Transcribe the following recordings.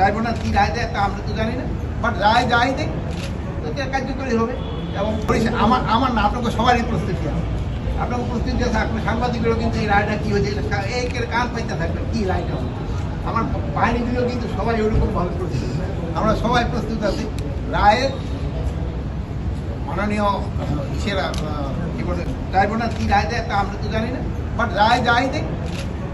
Tribunal কি রায় দেয় তা আমরা তো জানি না বাট রায় যাই দেয় তো কার্যকরী হবে? এবং আমার আমার না, আপনাকে সবারই প্রস্তুতি আছে। আপনাকে প্রস্তুতি আছে, আপনার সাংবাদিকেরও কিন্তু এই রায়টা কী হয়েছে এই কান পাইতে থাকবে, কী রায়টা আমার বাহিনীগুলো কিন্তু সবাই ওরকম ভাবে প্রস্তুত আমরা সবাই প্রস্তুত আছি। রায়ের মাননীয় ইসেরা কী বলে ট্রাইব্যুনাল কী রায় দেয় তা আমরা তো জানি না বাট রায় যাই দেয়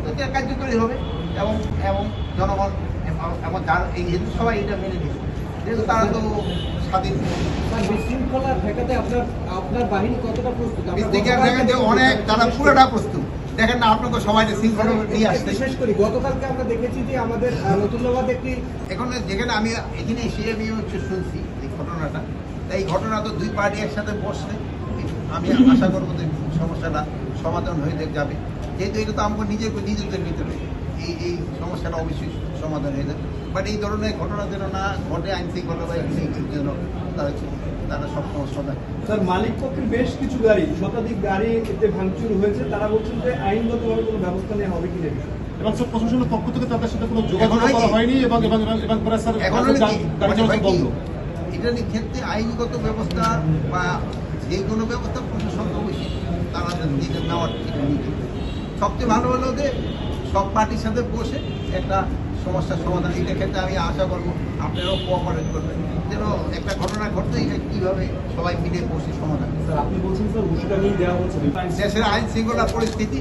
তো কার্যকরী হবে? এবং এবং জনগণ এবং- যার এই যেহেতু সবাই এটা মেনে নেবে যেহেতু তারা তো স্বাধীন। বিশৃঙ্খলা ঠেকাতে আপনার আপনার বাহিনী কতটা প্রস্তুত? অনেক তারা পুরোটা প্রস্তুত। দেখেন না আপনাকে সবাই শৃঙ্খলা নিয়ে আসতে বিশেষ করি গতকালকে আমরা দেখেছি যে আমাদের আহ, নতুনবাদ একটি এখন যেখানে আমি এখানে এসে আমি হচ্ছে শুনছি এই ঘটনাটা। তাই এই ঘটনা তো দুই পার্টি একসাথে বসলে আমি আশা করব যে সমস্যাটা সমাধান হয়ে যাবে। যেহেতু এটা তো আমাকে নিজের নিজেদের ভিতরে। এই এই সমস্যাটা অবশ্যই সমাধান হয়ে যাবে। বাট এই ধরনের ঘটনা যেন না ঘটে আইন শৃঙ্খলা বা এই যেন তারা তারা সব সমস্যা দেয়। স্যার মালিক পক্ষের বেশ কিছু গাড়ি শতাধিক গাড়ি এতে ভাঙচুর হয়েছে। তারা বলছেন যে আইনগতভাবে কোনো ব্যবস্থা নেওয়া হবে কিনা এই এবং স্যার প্রশাসনের পক্ষ থেকে তাদের সাথে কোনো যোগাযোগ করা হয়নি। হয়নি এবং এবং এবং এবং স্যার এখন গাড়ি গাড়ি চলাচল বন্ধ। এটা ক্ষেত্রে আইনগত ব্যবস্থা বা যে কোনো ব্যবস্থা প্রশাসন অবশ্যই তারা নিজের নেওয়ার। সবচেয়ে ভালো হলো যে সব পার্টির সাথে বসে একটা সমস্যার সমাধান। এটা ক্ষেত্রে আমি আশা করব আপনারাও কোঅপারেট করবেন। যেন একটা ঘটনা ঘটতে এটা কীভাবে সবাই মিলে বসে সমাধান স্যার আপনি বলছেন স্যার উস্কানি দেওয়া হচ্ছে। দেশের আইন শৃঙ্খলা পরিস্থিতি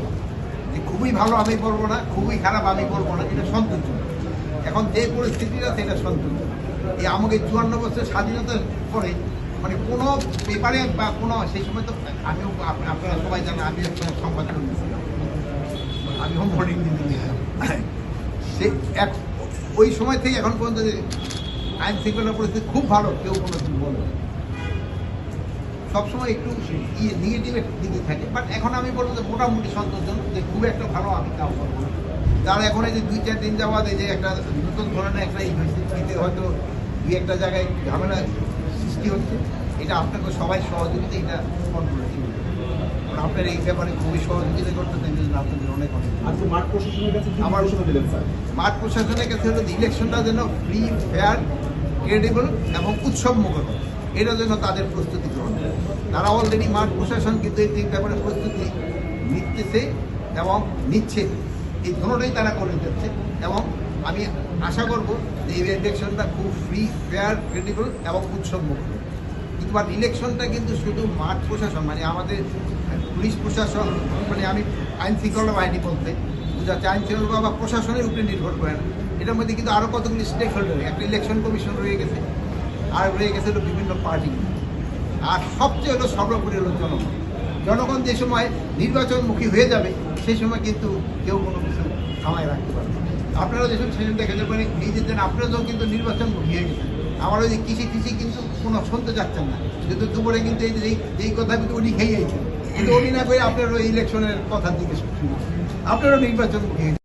যে খুবই ভালো আমি বলব না খুবই খারাপ আমি বলব না এটা সন্তোষজনক এখন যে পরিস্থিতিটা সেটা সন্তোষজনক এই আমাকে চুয়ান্ন বছর স্বাধীনতার পরে মানে কোনো পেপারে বা কোনো সেই সময় তো আমিও আপনারা সবাই জানেন আমি একটা সংবাদ কর্মী। আমিও মর্নিং দিতে দিতাম সে এক, ওই সময় থেকে এখন পর্যন্ত যে আইন শৃঙ্খলা পরিস্থিতি খুব ভালো, কেউ কোনো কিছু বলবে না। সবসময় একটু ইয়ে নেগেটিভের দিকে থাকে। বাট এখন আমি বলব যে মোটামুটি সন্তোষজনক যে খুব একটা ভালো আমি তাও বলব তার এখন এই যে দুই, চার দিন যাওয়া এই যে একটা নতুন ধরনের একটা ই হয়েছে হয়তো দুই, একটা জায়গায় ঝামেলা সৃষ্টি হচ্ছে, এটা আপনাকে সবাই সহযোগিতা, এটা কন্ট্রোলে আপনার এই ব্যাপারে খুবই সহযোগিতা করতে চান জন্য আপনাদের অনেক অনেক মাঠ প্রশাসনের কাছে আমার- দিলেন স্যার? মাঠ প্রশাসনের কাছে হলো ইলেকশনটা যেন ফ্রি ফেয়ার ক্রেডিবল এবং উৎসব হয়। এটার জন্য তাদের প্রস্তুতি গ্রহণ তারা অলরেডি মাঠ প্রশাসন কিন্তু এই ব্যাপারে প্রস্তুতি নিতেছে এবং নিচ্ছে। এই দুটোটাই তারা করে যাচ্ছে এবং আমি আশা করব যে এই ইলেকশনটা খুব ফ্রি ফেয়ার ক্রেডিবল এবং উৎসব মুক্ত কিন্তু বাট ইলেকশনটা কিন্তু শুধু মাঠ প্রশাসন মানে আমাদের পুলিশ প্রশাসন মানে আমি আইন শৃঙ্খলা বাহিনী বলতে বুঝাচ্ছে, আইন শৃঙ্খলা বা প্রশাসনের উপরে নির্ভর করে না। এটার মধ্যে কিন্তু আরও কতগুলি স্টেক হোল্ডার একটা ইলেকশন কমিশন রয়ে গেছে, আর রয়ে গেছে হলো বিভিন্ন পার্টি আর সবচেয়ে হলো সর্বোপরি হলো জনগণ। জনগণ যে সময় নির্বাচনমুখী হয়ে যাবে, সেই সময় কিন্তু কেউ কোনো কিছু থামায় রাখতে পারবে আপনারা যেসব সেদিন দেখে যাবেন এই যে আপনারাও কিন্তু নির্বাচনমুখী হয়ে গেছেন। আমার ওই কৃষি কৃষি কিন্তু কোনো শুনতে চাচ্ছেন না। কিন্তু দুপুরে কিন্তু এই এই- কথা কিন্তু উনি খেয়ে কিন্তু উনি না করে আপনার ওই ইলেকশনের কথা দিকে শুনছেন আপনারও নির্বাচন